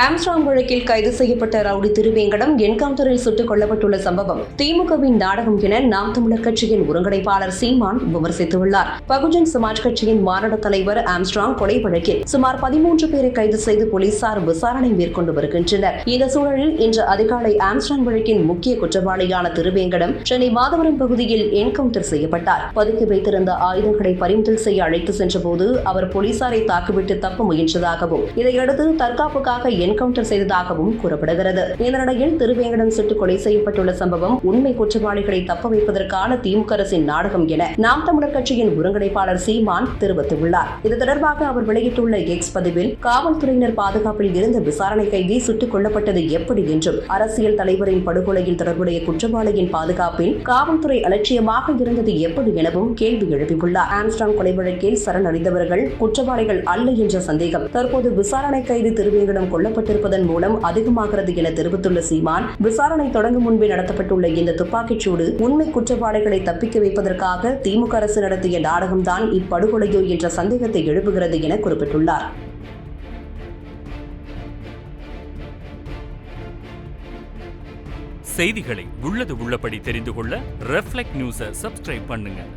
Armstrong வழக்கில் கைது செய்யப்பட்ட ரவுடி திருவேங்கடம் என்கவுண்டரில் சுட்டுக் கொல்லப்பட்டுள்ள சம்பவம் திமுகவின் நாடகம் என நாம் தமிழர் கட்சியின் ஒருங்கிணைப்பாளர் சீமான் விமர்சித்துள்ளார் பகுஜன் சமாஜ் கட்சியின் மாநாடு தலைவர் ஆம்ஸ்ட்ராங் கொலை வழக்கில் சுமார் பதிமூன்று பேரை கைது செய்து போலீசார் விசாரணை மேற்கொண்டு வருகின்றனர். இந்த சூழலில் இன்று அதிகாலை ஆம்ஸ்ட்ராங் வழக்கின் முக்கிய குற்றவாளியான திருவேங்கடம் சென்னை மாதவரம் பகுதியில் என்கவுண்டர் செய்யப்பட்டார். பதுக்கி வைத்திருந்த ஆயுதங்களை பறிமுதல் செய்ய அழைத்து சென்றபோது அவர் போலீசாரை தாக்கிவிட்டு தப்ப முயன்றதாகவும் இதையடுத்து தற்காப்புக்காக என்கவுண்டர் செய்ததாகவும் கூறப்படுகிறது. இந்த நிலையில் திருவேங்கடம் சுட்டு கொலை செய்யப்பட்டுள்ள சம்பவம் உண்மை குற்றவாளிகளை தப்ப வைப்பதற்கான திமுக அரசின் நாடகம் என நாம் தமிழர் கட்சியின் ஒருங்கிணைப்பாளர் சீமான் தெரிவித்துள்ளார். இது தொடர்பாக அவர் வெளியிட்டுள்ள எக்ஸ் பதிவில் காவல்துறையினர் பாதுகாப்பில் இருந்த விசாரணை கைதி சுட்டுக் கொல்லப்பட்டது எப்படி என்றும் அரசியல் தலைவரின் படுகொலையில் தொடர்புடைய குற்றவாளியின் பாதுகாப்பில் காவல்துறை அலட்சியமாக இருந்தது எப்படி எனவும் கேள்வி எழுப்பியுள்ளார். ஆம்ஸ்டாங் கொலை வழக்கில் சரணடைந்தவர்கள் குற்றவாளிகள் அல்ல என்ற சந்தேகம். தற்போது விசாரணை கைது திருவேங்கடம் கொல்லப்பட்டிருப்பதன் மூலம் அதிகமாகிறது என தெரிவித்துள்ள சீமான் விசாரணை தொடங்கும் முன்பே நடத்தப்பட்டுள்ள இந்த துப்பாக்கிச் சூடு உண்மை குற்றவாளிகளை தப்பிக்க வைப்பதற்காக திமுக அரசு நடத்திய நாடகம்தான் இப்படுகொலையோ என்ற சந்தேகத்தை எழுப்புகிறது என குறிப்பிட்டுள்ளார். செய்திகளை உள்ளது உள்ளபடி தெரிந்து கொள்ள ரெஃப்ளெக்ட் நியூஸை சப்ஸ்கிரைப் பண்ணுங்கள்